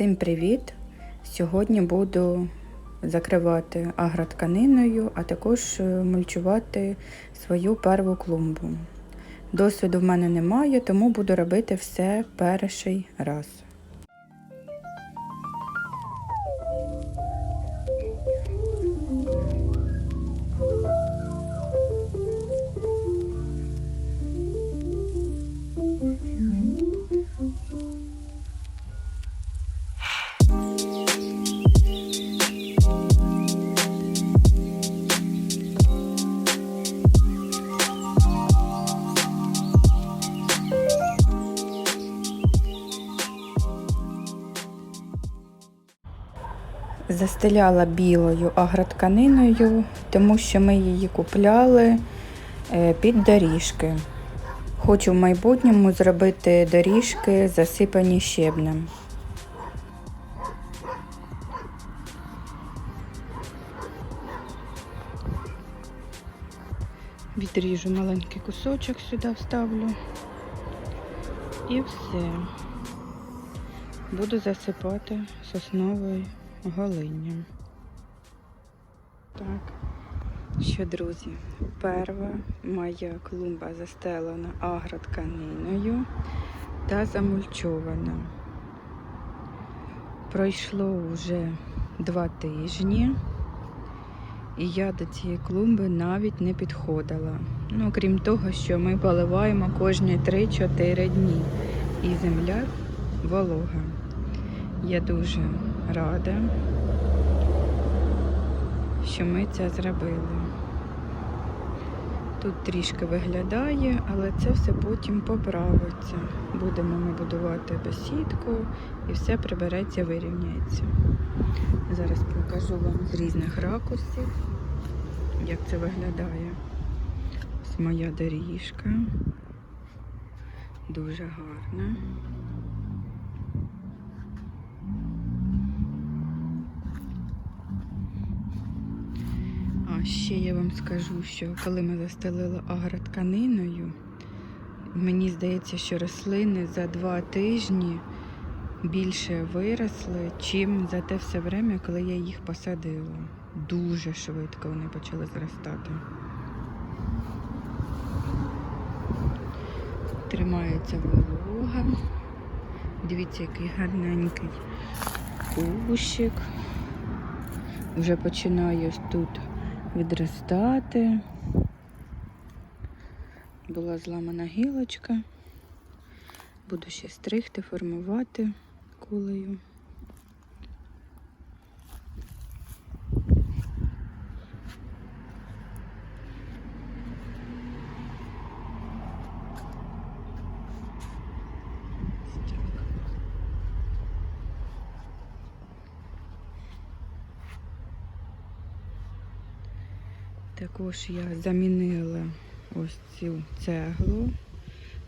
Всім привіт! Сьогодні буду закривати агротканиною, а також е, мульчувати свою перву клумбу. Досвіду в мене немає, тому буду робити все перший раз. Застеляла білою агротканиною, тому що ми її купляли е, під доріжки. Хочу в майбутньому зробити доріжки, засипані щебнем. Відріжу маленький кусочок сюди вставлю. І все. Буду засипати сосновою голинням. Так. Що, друзі, перша моя клумба застелена агротканиною та замульчована. Пройшло вже два тижні, і я до цієї клумби навіть не підходила. Ну, крім того, що ми поливаємо кожні 3-4 дні. І земля волога. Я дуже рада, що ми це зробили. Тут трішки виглядає, але це все потім поправиться. Будемо ми будувати бесідку і все прибереться, вирівняється. Зараз покажу вам з різних ракурсів, як це виглядає. Ось моя доріжка. Дуже гарна. Ще я вам скажу, що коли ми застелили агротканиною, мені здається, що рослини за два тижні більше виросли, чим за те все время, коли я їх посадила. Дуже швидко вони почали зростати. Тримається волога. Дивіться, який гарненький кущик. Вже починаю тут відростати. Була зламана гілочка. Буду ще стригти, формувати кулею. Також я замінила ось цю цеглу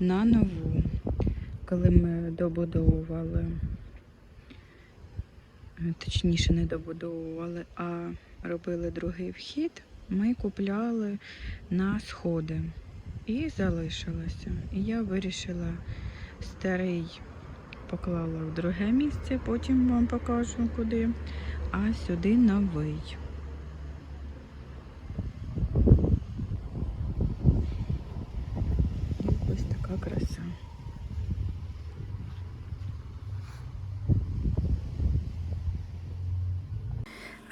на нову. Коли ми добудовували, точніше не добудовували, а робили другий вхід, ми купляли на сходи і залишилося. І я вирішила старий поклала в друге місце, потім вам покажу куди, а сюди новий. Ось така краса.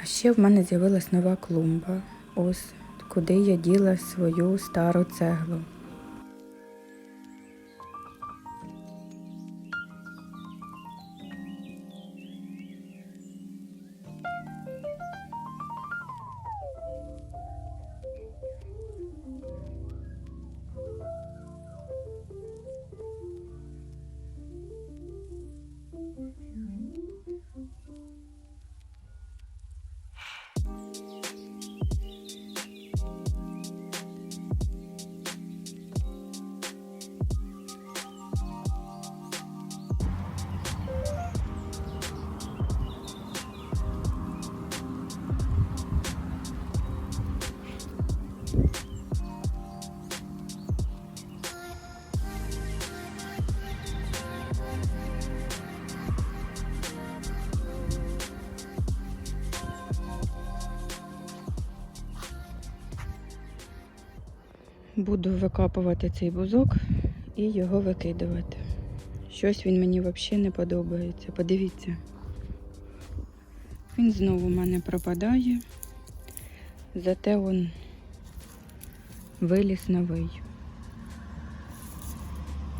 А ще в мене з'явилась нова клумба. Ось куди я діла свою стару цеглу. Буду викапувати цей бузок і його викидувати. Щось він мені взагалі не подобається. Подивіться. Він знову в мене пропадає. Зате он виліз новий.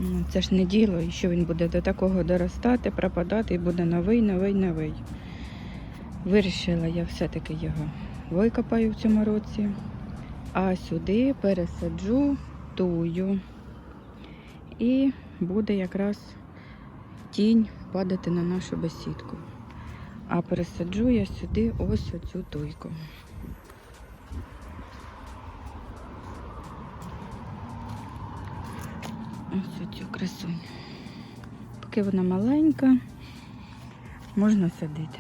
Ну, Це ж не діло, що він буде до такого доростати, пропадати і буде новий, новий, новий. Вирішила я все-таки його викопаю в цьому році, а сюди пересаджу тую. І буде якраз тінь падати на нашу бесідку. А пересаджу я сюди ось оцю туйку. Ось оцю красуню. Поки вона маленька, можна садити.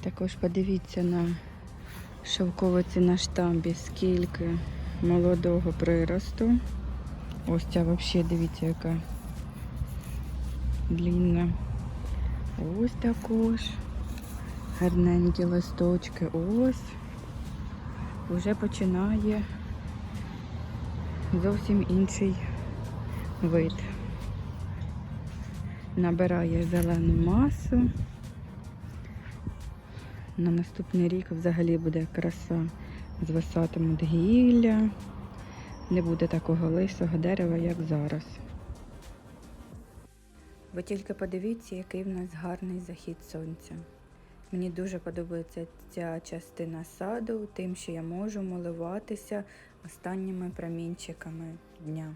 Також подивіться на шовковиці на штамбі, скільки молодого приросту. Ось ця взагалі, дивіться, яка длінна. Ось також. Гарненькі листочки. Ось. Вже починає зовсім інший вид. Набирає зелену масу. На наступний рік взагалі буде краса. Звисатимуть гілля. Не буде такого лисого дерева, як зараз. Ви тільки подивіться, який в нас гарний захід сонця. Мені дуже подобається ця частина саду, тим, що я можу милуватися останніми промінчиками дня.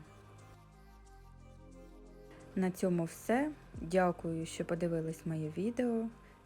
На цьому все. Дякую, що подивились моє відео.